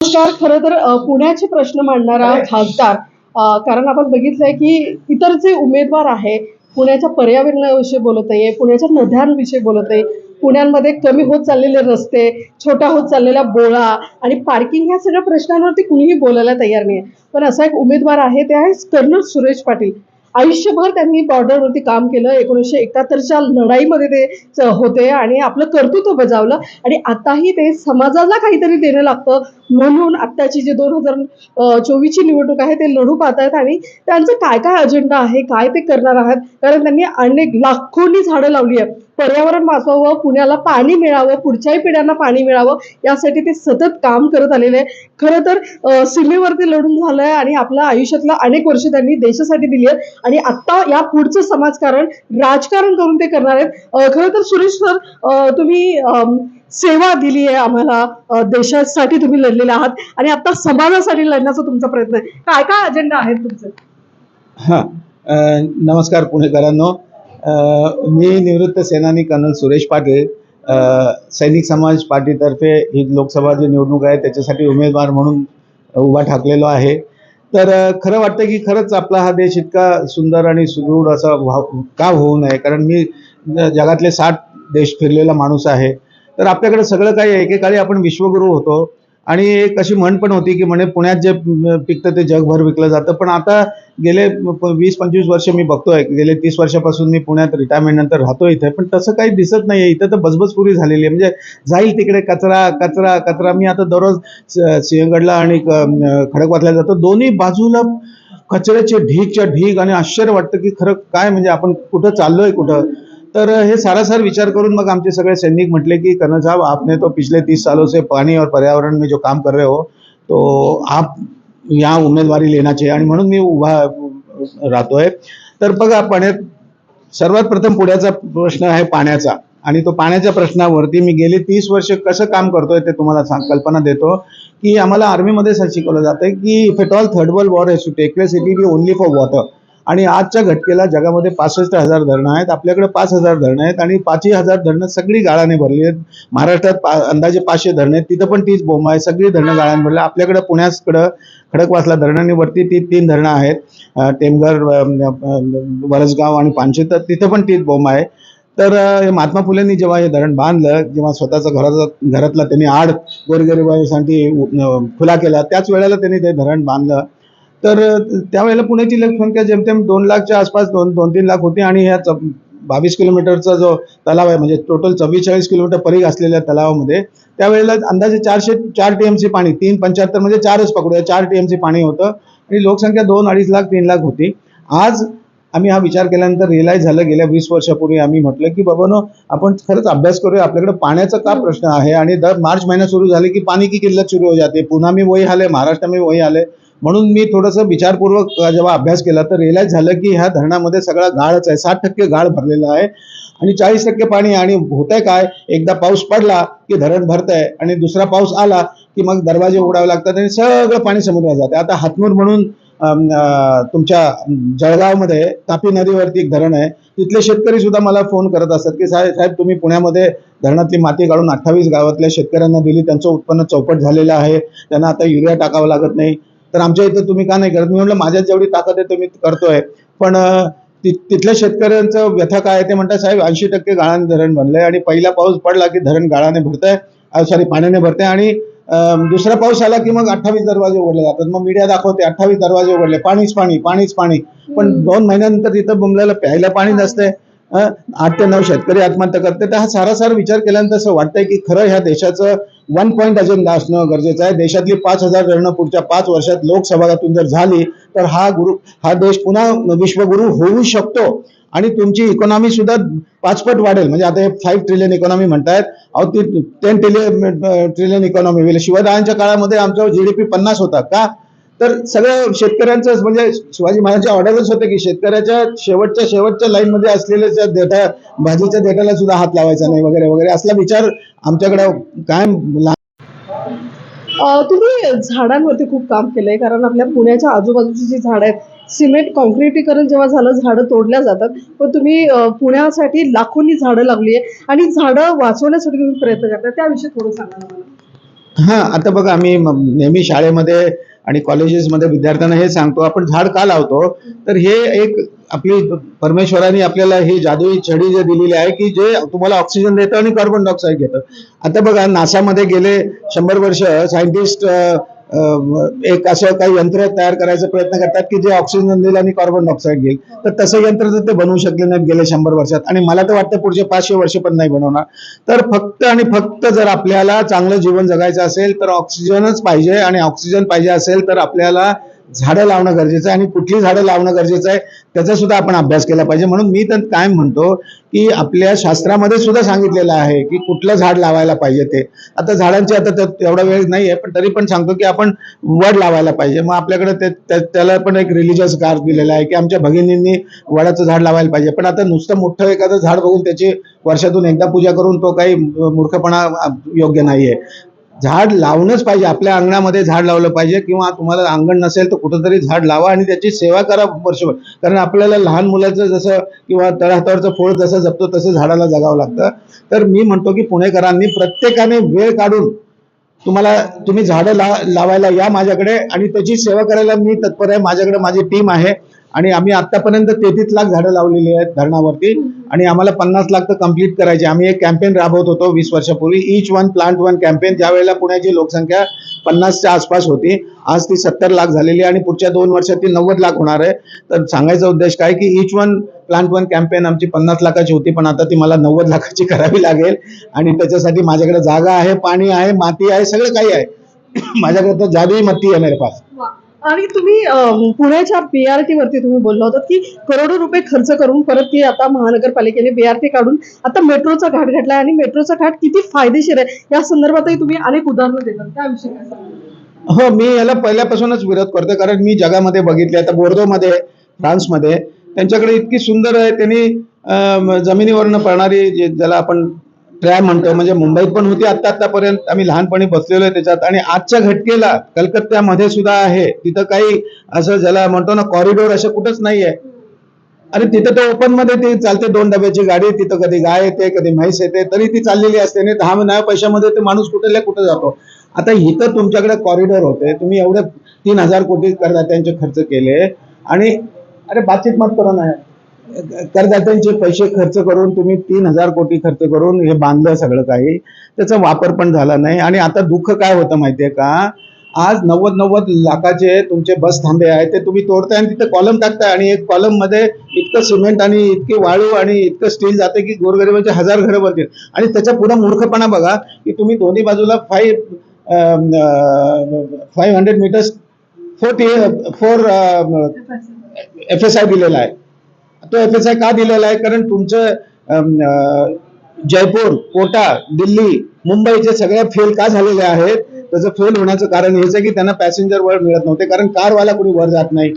नमस्कार खरं तर पुण्याचे प्रश्न मांडणारा खासदार कारण आपण बघितलंय की इतर जे उमेदवार आहे पुण्याच्या पर्यावरणाविषयी बोलत आहे पुण्याच्या नद्यांविषयी बोलत आहे पुण्यामध्ये कमी होत चाललेले रस्ते छोटा होत चाललेला बोळा आणि पार्किंग ह्या सगळ्या प्रश्नांवरती कुणीही बोलायला तयार नाही पण असा एक उमेदवार आहे ते आहे कर्नल सुरेश पाटील. आयुष्यभर त्यांनी बॉर्डरवरती काम केलं. एकोणीसशे एकाहत्तरच्या लढाईमध्ये ते होते आणि आपलं कर्तृत्व बजावलं. आणि आताही ते समाजाला काहीतरी देणं लागतं. म्हणून आत्ताची जी दोन हजार चोवीसची निवडणूक आहे ते लढू पाहत आहेत आणि त्यांचं काय काय अजेंडा आहे काय ते करणार आहात? कारण त्यांनी अनेक लाखोंनी झाडं लावली आहेत. पर्यावरण वाचवावं पुण्याला पाणी मिळावं पुढच्याही पिढ्यांना पाणी मिळावं यासाठी ते सतत काम करत आलेले आहे खरं तर सीमेवरती लढून झालंय आणि आपल्या आयुष्यातला अनेक वर्ष त्यांनी देशासाठी दिली आहेत. आणि आता या पुढचं समाजकारण राजकारण करून ते करणार आहेत. खरं तर सुरेश सर तुम्ही सेवा दिली आहे आम्हाला. देशासाठी तुम्ही लढलेले आहात. आणि आता समाजासाठी लढण्याचा तुमचा प्रयत्न आहे. काय काय अजेंडा आहेत तुमचे? हा. नमस्कार पुणेकरांनो. मी निवृत्त सेनानी कर्नल सुरेश पाटील सैनिक समाज पार्टीतर्फे ही लोकसभा जी निवडणूक आहे त्याच्यासाठी उमेदवार म्हणून उभा ठाकलेलो आहे. तर खरं वाटतं की खरंच आपला हा देश इतका सुंदर आणि सुदृढ असा व्हाव का होऊ नये? कारण मी जगातले साठ देश फिरलेला माणूस आहे. तर आपल्याकडे सगळं काही एकेकाळी आपण विश्वगुरू होतो. आणि एक अशी म्हण पण होती की म्हणे पुण्यात जे पिकतं ते जगभर विकलं जातं. पण आता गेले वीस पंचवीस वर्ष मी बघतोय. गेले तीस वर्षापासून मी पुण्यात रिटायरमेंट नंतर राहतो इथे. पण तसं काही दिसत नाहीये. इथं तर बसबसपुरी झालेली आहे. म्हणजे जाईल तिकडे कचरा कचरा कचरा. मी आता दररोज सिंहगडला आणि खडकवातला जातो. दोन्ही बाजूला कचऱ्याचे ढीगच्या ढीग. आणि आश्चर्य वाटतं की खरं काय म्हणजे आपण कुठं चाललोय कुठं? तर हे सारासार विचार करून मग आमचे सगळे सैनिक म्हटले की कर्नल साहब आपने तो पिछले तीस सालों से पानी और पर्यावरण में जो काम कर रहे हो तो आप या उमेदवारी लेना चाहिए। आणि म्हणून मी उभा राहतोय. तर बघा पाण्यात सर्वात प्रथम पुण्याचा प्रश्न आहे पाण्याचा. आणि तो पाण्याच्या प्रश्नावरती मी गेली तीस वर्ष कसं काम करतोय ते तुम्हाला सांग कल्पना देतो की आम्हाला आर्मीमध्ये असं शिकवलं जातं की if at all third world war has to take place it be only for water आणि आजच्या घटकेला जगामध्ये पासष्ट हजार धरणं आहेत आपल्याकडे पाच हजार धरणं आहेत आणि पाचही हजार धरणं सगळी गाळाने भरली आहेत. महाराष्ट्रात पा अंदाजे पाचशे धरणं आहेत तिथं पण तीच बोंब आहे सगळी धरणं गाळाने भरली आपल्याकडे पुण्याकडं खडकवासला धरणांनी वरती ती तीन धरणं आहेत. टेमघर वरसगाव आणि पानशे तर तिथं पण तीच बोंब आहे. तर हे महात्मा फुलेंनी जेव्हा हे धरण बांधलं जेव्हा स्वतःचा घराचा घरातला त्यांनी आड गोरगरिबांसाठी खुला केला त्याच वेळेला त्यांनी ते धरण बांधलं. तर त्यावेळेला पुण्याची लोकसंख्या जेमतेम दोन लाखच्या आसपास दोन दोन तीन लाख होती आणि ह्या च- बावीस किलोमीटरचा जो तलाव आहे म्हणजे टोटल चव्वेचाळीस किलोमीटर परीघ असलेल्या तलावामध्ये त्यावेळेला अंदाजे चारशे चार टी एम सी पाणी तीन पंच्याहत्तर म्हणजे चारच पकडूया चार टी एम सी पाणी होतं आणि लोकसंख्या दोन अडीच लाख तीन लाख होती. आज आम्ही हा विचार केल्यानंतर रिअलाईज झालं गेल्या वीस वर्षापूर्वी आम्ही म्हटलं की बाबानो आपण खरंच अभ्यास करूया आपल्याकडे पाण्याचा का प्रश्न आहे? आणि दर मार्च महिना सुरू झाले की पाणी की किल्लत सुरू हो जाते? पुन्हा मी वही आले महाराष्ट्र मी वही आले म्हणून मी थोडंसं विचारपूर्वक जेव्हा अभ्यास केला तर रिअलाईज झालं की ह्या धरणामध्ये सगळा गाळच आहे. साठ टक्के गाळ भरलेला आहे. आणि चाळीस टक्के पाणी आणि होतंय काय? एकदा पाऊस पडला की धरण भरतंय आणि दुसरा पाऊस आला की मग दरवाजे उघडावे लागतात आणि सगळं पाणी समुद्रात जाते आता हातमूर म्हणून तुमच्या जळगावमध्ये तापी नदीवरती एक धरण आहे. तिथले शेतकरी सुद्धा मला फोन करत असतात की साहेब साहेब तुम्ही पुण्यामध्ये धरणातली माती काढून अठ्ठावीस गावातल्या शेतकऱ्यांना दिली. त्यांचं उत्पन्न चौपट झालेलं आहे. त्यांना आता युरिया टाकावं लागत नाही. तर आमच्या इथं तुम्ही का नाही करत? मी म्हटलं माझ्यात जेवढी ताकद आहे ते मी करतोय. पण तिथल्या शेतकऱ्यांचं व्यथा काय आहे ते म्हणतात साहेब ऐंशी टक्के गाळाने धरण बनलंय आणि पहिला पाऊस पडला की धरण गाळाने भरतंय सॉरी पाण्याने भरतंय आणि दुसरा पाऊस आला की मग अठ्ठावीस दरवाजे उघडले जातात. मग मीडिया दाखवते अठ्ठावीस दरवाजे उघडले पाणीच पाणी पाणीच पाणी. पण दोन महिन्यानंतर तिथं बुमल्याला प्यायला पाणी नसतंय. आठ ते नऊ शेतकरी आत्महत्या करते तर हा सारासार विचार केल्यानंतर असं वाटतंय की खरं ह्या देशाचं वन पॉईंट अजेंडा असणं गरजेचं आहे. देशातली पाच हजार धरणं पुढच्या पाच वर्षात लोकसभागातून जर झाली तर हा गुरु हा देश पुन्हा विश्वगुरु होऊ शकतो. आणि तुमची इकॉनॉमी सुद्धा पाचपट वाढेल. म्हणजे आता हे फाईव्ह ट्रिलियन इकॉनॉमी म्हणतायत. अहो ती टेन ट्रिलियन ट्रिलियन इकॉनॉमी होईल. शिवरायांच्या काळामध्ये आमचा जी डी पी पन्नास होता का? तर सगळं शेतकऱ्यांचं म्हणजे शिवाजी महाराजांच्या ऑर्डरच होते की शेतकऱ्याच्या शेवटच्या शेवटच्या लाईन मध्ये असलेल्या देठा भाजीच्या देठाला सुद्धा हात लावायचा नाही वगैरे वगैरे. असला विचार आमच्याकडे अ, तुम्ही झाडांवरती खूप काम केलंय कारण आपल्या पुण्याच्या आजूबाजूची जी झाडं आहेत सिमेंट कॉन्क्रिटीकरण जेव्हा झालं झाडं तोडल्या जातात. पण तुम्ही पुण्यासाठी लाखोंनी झाडं लावली आहे आणि झाडं वाचवण्यासाठी तुम्ही प्रयत्न करता त्याविषयी थोडं सांगा हा आता बघा आम्ही नेहमी शाळेमध्ये आणि कॉलेजेसमध्ये विद्यार्थ्यांना हे सांगतो आपण झाड का लावतो? तर हे एक आपली परमेश्वराने आपल्याला ही जादुई छडी जे दिलेली आहे की जे तुम्हाला ऑक्सिजन देतं आणि कार्बन डायऑक्साईड घेतं. आता बघा नासामध्ये गेले शंभर वर्ष सायंटिस्ट एक असं काही यंत्र तयार करायचा प्रयत्न करतात की जे ऑक्सिजन देईल आणि कार्बन डायऑक्साईड घेईल. तर तसं यंत्र तर ते बनवू शकले नाहीत गेले शंभर वर्षात. आणि मला तर वाटतं पुढचे पाचशे वर्ष पण नाही बनवणार. तर फक्त आणि फक्त जर आपल्याला चांगलं जीवन जगायचं असेल तर ऑक्सिजनच पाहिजे आणि ऑक्सिजन पाहिजे असेल तर आपल्याला झाडं लावणं गरजेचं आहे आणि कुठली झाडं लावणं गरजेचं आहे त्याचा सुद्धा आपण अभ्यास केला पाहिजे. म्हणून मी तर काय म्हणतो की आपल्या शास्त्रामध्ये सुद्धा सांगितलेलं आहे की कुठलं झाड लावायला पाहिजे ते. आता झाडांची आता तेवढा वेळ नाही आहे पण तरी पण सांगतो की आपण वड लावायला पाहिजे. मग आपल्याकडे ते त्याला पण एक रिलिजियस कार्ड दिलेला आहे की आमच्या भगिनींनी वडाचं झाड लावायला पाहिजे. पण आता नुसतं मोठं एखादं झाड बघून त्याची वर्षातून एकदा पूजा करून तो काही मूर्खपणा योग्य योग्य नाहीये. झाड लावणंच पाहिजे. आपल्या अंगणामध्ये झाड लावलं पाहिजे किंवा तुम्हाला अंगण नसेल तर कुठंतरी झाड लावा आणि त्याची सेवा करा वर्षभर. कारण आपल्याला लहान मुलाचं जसं किंवा तळहातावरचं फळ जसं जपतो तसं झाडाला जगावं लागतं. तर मी म्हणतो की पुणेकरांनी प्रत्येकाने वेळ काढून तुम्हाला तुम्ही झाडं ला लावायला या माझ्याकडे आणि त्याची सेवा करायला मी तत्पर आहे. माझ्याकडे माझी टीम आहे. आणि आम्ही आतापर्यंत तेहतीस लाख झाडं लावलेली आहेत धरणावरती. आणि आम्हाला पन्नास लाख तर कंप्लीट करायचे. आम्ही एक कॅम्पेन राबवत होतो वीस वर्षापूर्वी. Each one plant one campaign ज्यावेळेला पुण्याची लोकसंख्या पन्नासच्या आसपास होती आज ती सत्तर लाख झालेली आहे आणि पुढच्या दोन वर्षात ती नव्वद लाख होणार आहे. तर सांगायचा उद्देश काय की each one plant one campaign आमची पन्नास लाखाची होती पण आता ती मला नव्वद लाखाची करावी लागेल. आणि त्याच्यासाठी माझ्याकडे जागा आहे पाणी आहे माती आहे सगळं काही आहे. माझ्याकडे तर जादुई मत्ती आहे मेरे पास. आणि तुम्ही अं, पुण्याच्या बीआरटी वरती तुम्ही बोलला होता की करोडो रुपये खर्च करून परत ती आता महानगरपालिकेने बीआरटी काढून आता मेट्रोचा घाट घातलाय आणि मेट्रोचा घाट किती फायदेशीर आहे? या संदर्भातही तुम्ही अनेक उदाहरणं देतात. त्याविषयी काय हो मी याला पहिल्यापासूनच विरोध करतो कारण मी जगामध्ये बघितले आता बोर्दोमध्ये फ्रान्समध्ये. त्यांच्याकडे इतकी सुंदर आहे त्यांनी जमिनीवरनं पडणारी जे ज्याला आपण ट्रॅ म्हणतो म्हणजे मुंबईत पण होती आता आतापर्यंत आम्ही लहानपणी बसलेलो आहे त्याच्यात. आणि आजच्या घटकेला कलकत्त्यामध्ये सुद्धा आहे. तिथं काही असं ज्याला म्हणतो ना कॉरिडोर असं कुठंच नाही आहे अरे तिथं तर ओपनमध्ये ती चालते दोन डब्याची गाडी तिथं कधी गाय येते कधी म्हैस येते तरी ती चाललेली असते. आणि दहा नव्या पैशामध्ये ते माणूस कुठे कुठे जातो. आता इथं तुमच्याकडे कॉरिडॉर होते तुम्ही एवढे तीन हजार कोटी करदात्यांचे खर्च केले. आणि अरे बातचीत मत करो नाही करदात्यांचे पैसे खर्च करून तुम्ही तीन हजार कोटी खर्च करून हे बांधलं सगळं काही त्याचा वापर पण झाला नाही. आणि आता दुःख काय होतं माहितीये का? आज नव्वद नव्वद लाखाचे तुमचे बस थांबे आहेत ते तुम्ही तोडताय आणि तिथे कॉलम टाकताय. आणि एक कॉलममध्ये इतकं सिमेंट आणि इतकी वाळू आणि इतकं स्टील जाते की गोरगरिबांचे हजार घरं बनतील आणि त्याच्या पुढे मूर्खपणा बघा की तुम्ही दोन्ही बाजूला five five hundred metres four four F S I दिलेला आहे. तो एफ एस आय का दिलेला आहे? कारण तुमचं जयपूर कोटा दिल्ली मुंबईचे सगळे फेल का झालेले आहेत? त्याचं फेल होण्याचं कारण हेच आहे की त्यांना पॅसेंजर वर मिळत नव्हते. कारण कारवाला कोणी वर जात नाही.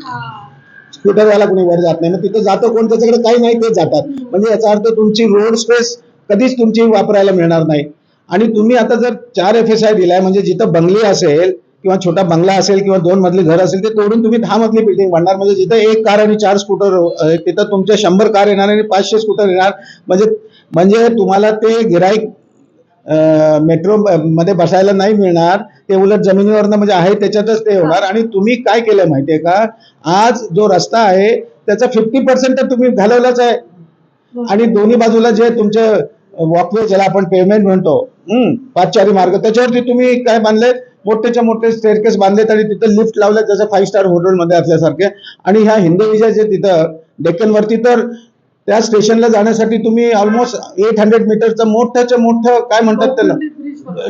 स्कूटरवाला कोणी वर जात नाही. मग तिथं जातं कोण? त्याच्याकडे काही नाही तेच जातात. म्हणजे याचा अर्थ तुमची रोड स्पेस कधीच तुमची वापरायला मिळणार नाही. आणि तुम्ही आता जर चार एफ एस आय दिलाय म्हणजे जिथं बंगली असेल किंवा छोटा बंगला असेल किंवा दोन मजली घर असेल ते तोडून तुम्ही दहा मजली बिल्डिंग बांधणार म्हणजे जिथं एक कार आणि चार स्कूटर तिथं तुमच्या शंभर कार येणार आणि पाचशे स्कूटर येणार. म्हणजे म्हणजे तुम्हाला ते गिराईक मेट्रो मध्ये बसायला नाही मिळणार. ते उलट जमिनीवरनं म्हणजे आहे त्याच्यातच ते होणार. आणि तुम्ही काय केलं माहितीये का? आज जो रस्ता आहे त्याचा फिफ्टी पर्सेंट तर तुम्ही घालवलाच आहे. आणि दोन्ही बाजूला जे तुमचे वॉकवे ज्याला आपण पेमेंट म्हणतो हम्म, पाचचारी मार्ग त्याच्यावरती तुम्ही काय बांधलेत मोठेच्या मोठे स्टेअरकेस बांधलेत आणि तिथं लिफ्ट लावलेत जसं फाईव्ह स्टार हॉटेलमध्ये असल्यासारखे आणि ह्या हिंदवीच्या जे तिथं डेक्कन वरती तर त्या स्टेशनला जाण्यासाठी तुम्ही ऑलमोस्ट एट हंड्रेड मीटरचं मोठ्याच्या मोठं काय म्हणतात त्याला?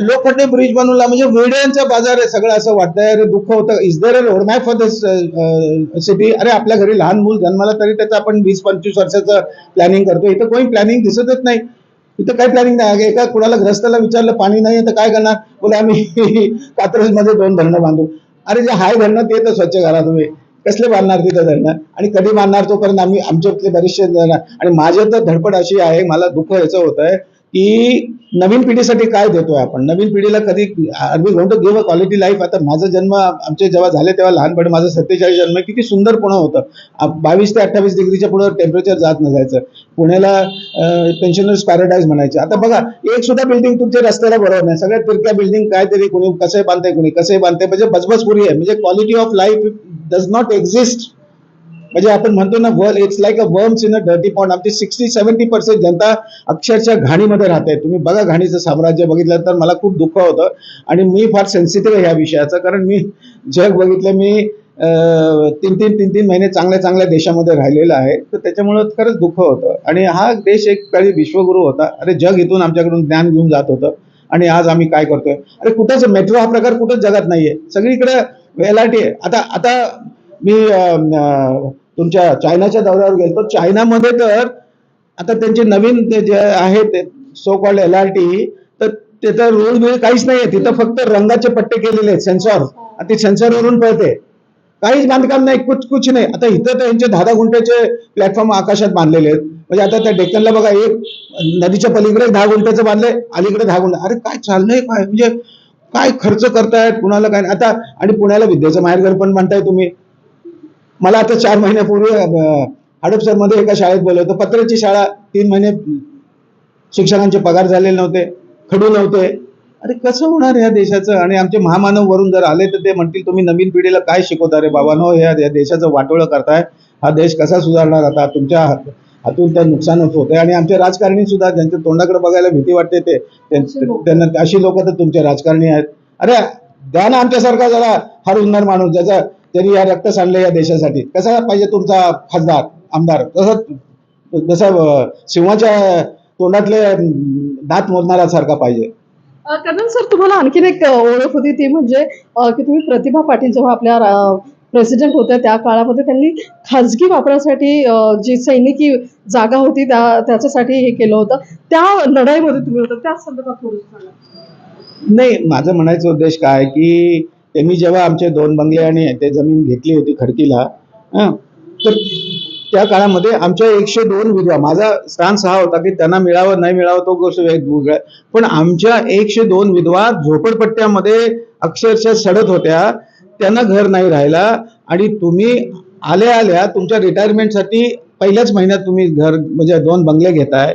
लोखंडी ब्रिज बनवला. म्हणजे वेड्यांचा बाजार आहे सगळं. असं वाटतंय अरे दुःख होतं. Is there a road map for this city अरे आपल्या घरी लहान मूल जन्माला तरी त्याचं आपण वीस पंचवीस वर्षाचं प्लॅनिंग करतो इथं कोणी प्लॅनिंग दिसतच नाही. इथं काय प्लॅनिंग नाही. एका कुणाला ग्रस्ताला विचारलं पाणी नाही तर काय करणार? बोले आम्ही कात्रजमध्ये दोन धरणं बांधू. अरे जे हाय धरणं ते तर स्वच्छ करा तुम्ही. कसले बांधणार तिथं धरणं? आणि कधी बांधणार तोपर्यंत आम्ही आमच्यातले बरेचसे धरणार आणि माझे तर धडपड अशी आहे मला दुःख याचं होत आहे की नवीन पिढीसाठी काय देतोय आपण? नवीन पिढीला कधी are we give a quality life आता माझा जन्म आमचे जेव्हा झाले तेव्हा लहानपणी माझं सत्तेचाळीस जन्म किती सुंदर पुणे होतं. बावीस ते अठ्ठावीस डिग्रीच्या पुढे टेम्परेचर जात नसायचं. पुण्याला पेन्शनर्स पॅराडाईज म्हणायचे. आता बघा एक सुद्धा बिल्डिंग तुमच्या रस्त्याला बरोबर नाही. सगळ्यात तिरक्या बिल्डिंग काहीतरी कोणी कसं बांधताय कोणी? कसंही बांधते म्हणजे बजबजपुरी आहे. म्हणजे quality of life does not exist म्हणजे आपण म्हणतो ना world it's like a worms in a dirty point आमची सिक्स्टी सेव्हन्टी पर्सेंट जनता अक्षरशः घाणीमध्ये राहते. तुम्ही बघा घाणीचं साम्राज्य बघितलं तर मला खूप दुःख होतं. आणि मी फार सेन्सिटिव्ह आहे ह्या विषयाचं कारण मी जग बघितलं मी तीन तीन तीन तीन महिने चांगल्या चांगल्या देशामध्ये राहिलेला आहे. तर त्याच्यामुळं खरंच दुःख होतं. आणि हा देश एक काळी विश्वगुरू होता. अरे जग इथून आमच्याकडून ज्ञान घेऊन जात होतं. आणि आज आम्ही काय करतोय? अरे कुठंच मेट्रो हा प्रकार कुठंच जगात नाहीये. सगळीकडे एल आर टी आहे. आता आता मी तुमच्या चायनाच्या दौऱ्यावर गेलो चायनामध्ये तर आता त्यांचे नवीन ते जे आहे ते so called L R T तर त्याचा रूल बिल काहीच नाहीये. तिथं फक्त रंगाचे पट्टे केलेले आहेत सेन्सॉर ते सेन्सॉरवरून पळते. काहीच बांधकाम नाही कुछ कुछ नाही. आता इथं त्यांचे दहा दहा गुंठ्याचे प्लॅटफॉर्म आकाशात बांधलेले आहेत. म्हणजे आता त्या डेक्कनला बघा एक नदीच्या पलीकडे दहा गुंठ्याचं बांधलंय अलीकडे दहा गुंठे. अरे काय चाललंय काय? म्हणजे काय खर्च करतायत कुणाला काय नाही. आता आणि पुण्याला विद्येचं माहेरघर पण म्हणताय तुम्ही. मला आता चार महिन्यापूर्वी हडपसरमध्ये एका शाळेत बोलवतं पत्राची शाळा तीन महिने शिक्षकांचे पगार झालेले नव्हते खडू नव्हते. अरे कसं होणार या देशाचं? आणि आमचे महामानव वरून जर आले तर ते म्हणतील तुम्ही नवीन पिढीला काय शिकवता रे बाबांनो या देशाचं वाटोळं करताय. हा देश कसा सुधारणार? आता तुमच्या हात- हातून तर नुकसानच होते आणि आमचे राजकारणी सुद्धा ज्यांच्या तोंडाकडे बघायला भीती वाटते ते. त्यांना अशी लोक तर तुमचे राजकारणी आहेत. अरे द्या ना आमच्यासारखा जरा हर उन्नर माणूस ज्याचा त्यांनी या रक्त सांडले या देशासाठी. कसा पाहिजे तुमचा खासदार आमदार? तसं जसं सिंहाच्या तोंडातले दात मोजणारा सारखा पाहिजे कर्नल सर तुम्हाला आणखीन एक ओळख होती ती म्हणजे की तुम्ही प्रतिभा पाटील जेव्हा आपल्या प्रेसिडेंट होत्या त्या काळामध्ये त्यांनी खाजगी वापरासाठी जी सैनिकी जागा होती त्या त्याच्यासाठी हे केलं होतं. त्या लढाईमध्ये तुम्ही होता त्या संदर्भात नाही माझं म्हणायचं उद्देश काय की त्यांनी जेव्हा आमचे दोन बंगले आणि ते जमीन घेतली होती खडकीला तर त्या काळामध्ये आमच्या एकशे दोन विधवा माझा स्टान्स हा होता की त्यांना मिळावं नाही मिळावं तो गोष्ट वेगवेगळा पण आमच्या एकशे दोन विधवा झोपडपट्ट्यामध्ये अक्षरशः सडत होत्या त्यांना घर नाही राहिला आणि तुम्ही आल्या आल्या तुमच्या रिटायरमेंटसाठी पहिल्याच महिन्यात तुम्ही घर म्हणजे दोन बंगले घेताय.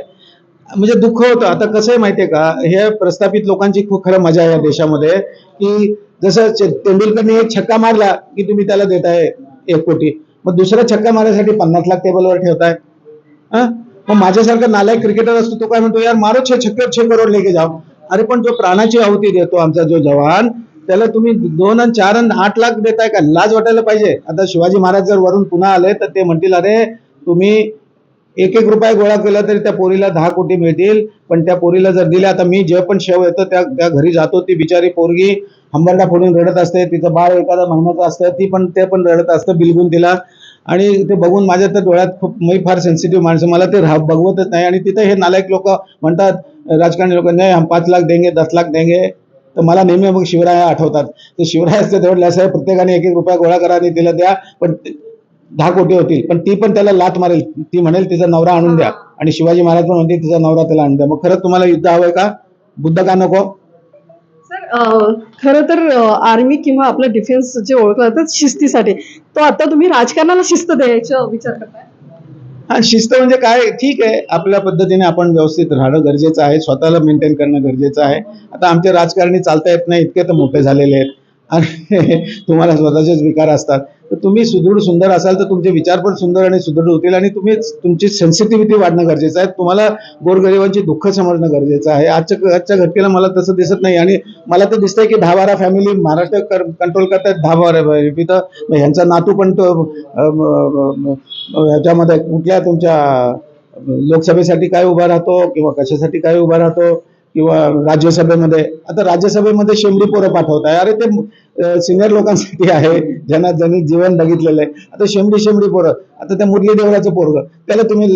म्हणजे दुःख होतं. आता कसं आहे माहितीये का? हे प्रस्थापित लोकांची खूप खरं मजा आहे या देशामध्ये की जसं तेंडुलकरने एक छक्का मारला की तुम्ही त्याला देताय एक कोटी. मग दुसरा छक्का मारण्यासाठी पन्नास लाख टेबलवर ठेवताय. हा? मग माझ्यासारखा नालायक क्रिकेटर असतो तो काय म्हणतो यार मारो छे छक्के छे करोड लेके जाओ. अरे पण जो प्राणाची आहुती देतो आमचा जो जवान त्याला तुम्ही दोन आणि चार आणि आठ लाख देताय का? लाज वाटायला पाहिजे. आता शिवाजी महाराज जर वरून पुन्हा आले तर ते म्हणतील अरे तुम्ही एक एक रुपया गोळा केला तरी त्या पोरीला दहा कोटी मिळतील. पण त्या पोरीला जर दिल्या आता मी जे पण शेव येतो त्या त्या घरी जातो ती बिचारी पोरगी हंबरडा फोडून रडत असते तिचं बाळ एखादा महिन्याचं असतं ती पण ते पण रडत असतं बिलगून तिला. आणि ते बघून माझ्या तर डोळ्यात खूप मी फार सेन्सिटिव्ह माणसं मला ते राह बघवतच नाही. आणि तिथे हे नालायक लोक म्हणतात राजकारणी लोक नाही हम पाच लाख देंगे दस लाख देंगे. तर मला नेहमी मग शिवराया आठवतात. ते शिवरायाचं तेवढं असं प्रत्येकाने एक एक रुपया गोळा करा आणि तिला द्या. पण ते- दहा कोटी होतील पण ती पण त्याला लात मारेल. ती म्हणेल तिचा नवरा आणून द्या. आणि शिवाजी महाराज पण म्हणतील तिचा नवरा त्याला आणून द्या. मग खरंच तुम्हाला युद्ध हवंय का? बुद्ध का नको? सर खरं तर आर्मी किंवा आपलं डिफेन्स जे ओळखलं जातं शिस्तीसाठी. तो आता तुम्ही राजकारणाला शिस्त द्यायचा विचार करताय? हा शिस्त म्हणजे काय? ठीक आहे आपल्या पद्धतीने आपण व्यवस्थित राहणं गरजेचं आहे स्वतःला मेंटेन करणं गरजेचं आहे. आता आमचे राजकारणी चालता येत नाही इतके तर मोठे झालेले आहेत. आणि तुम्हाला स्वतःचेच विकार असतात. तर तुम्ही सुदृढ सुंदर असाल तर तुमचे विचार पण सुंदर आणि सुदृढ होतील आणि तुम्ही तुमची सेन्सिटिव्हिटी वाढणं गरजेचं आहे. तुम्हाला गोरगरिबांची दुःख समजणं गरजेचं आहे. आजच्या आजच्या घटकेला मला तसं दिसत नाही आणि मला तर दिसतंय की दहा बारा फॅमिली महाराष्ट्र कंट्रोल करतात दहा बारा तिथं ह्यांचा नातू पण तो ह्याच्यामध्ये कुठल्या तुमच्या लोकसभेसाठी काय उभा राहतो किंवा कशासाठी काय उभा राहतो? किंवा राज्यसभेमध्ये आता राज्यसभेमध्ये शेंबडी पोरं पाठवताय. अरे ते सिनियर लोकांसाठी आहे ज्यांना ज्यांनी जीवन बघितलेलं आहे. आता शेंबडी शेंबडी पोरं आता त्या मुरली देवळाचं पोरग त्याला तुम्ही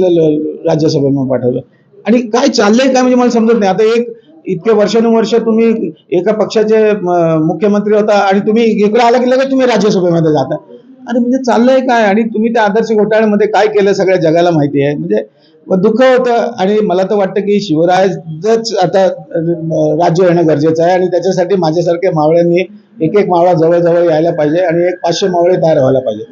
राज्यसभेमध्ये पाठवलं. आणि काय चाललंय काय म्हणजे मला समजत नाही. आता एक इतके वर्षानुवर्ष तुम्ही एका पक्षाचे मुख्यमंत्री होता आणि तुम्ही इकडे आला की लगेच तुम्ही राज्यसभेमध्ये जाता. अरे म्हणजे चाललंय काय? आणि तुम्ही त्या आदर्श घोटाळ्यामध्ये काय केलं सगळ्या जगाला माहिती आहे? म्हणजे व दुःख होतं आणि मला तर वाटतं की शिवराजच आता राज्य येणं गरजेचं आहे आणि त्याच्यासाठी माझ्यासारख्या मावळ्यांनी एक एक मावळा जवळ यायला पाहिजे आणि एक पाचशे मावळे तयार व्हायला पाहिजे.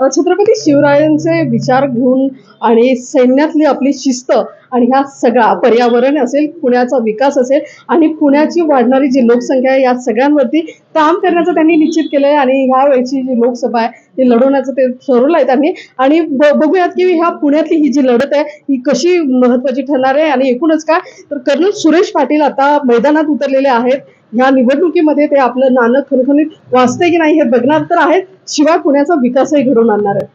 छत्रपती शिवरायांचे विचार घेऊन आणि सैन्यातली आपली शिस्त आणि ह्या सगळा पर्यावरण असेल पुण्याचा विकास असेल आणि पुण्याची वाढणारी जी लोकसंख्या आहे या सगळ्यांवरती काम करण्याचं त्यांनी निश्चित केलंय आणि ह्या वेळची जी लोकसभा आहे ती लढवण्याचं ते ठरवलं आहे त्यांनी. आणि ब- बघूयात की ह्या पुण्यातली ही जी लढत आहे ही कशी महत्वाची ठरणार आहे आणि एकूणच काय? तर कर्नल सुरेश पाटील आता मैदानात उतरलेले आहेत. ह्या निवडणुकीमध्ये ते आपलं नाणं खणखणीत वाचते की नाही हे बघणार तर आहेत. शिवाय पुण्याचा विकासही घडवून आणणार आहे.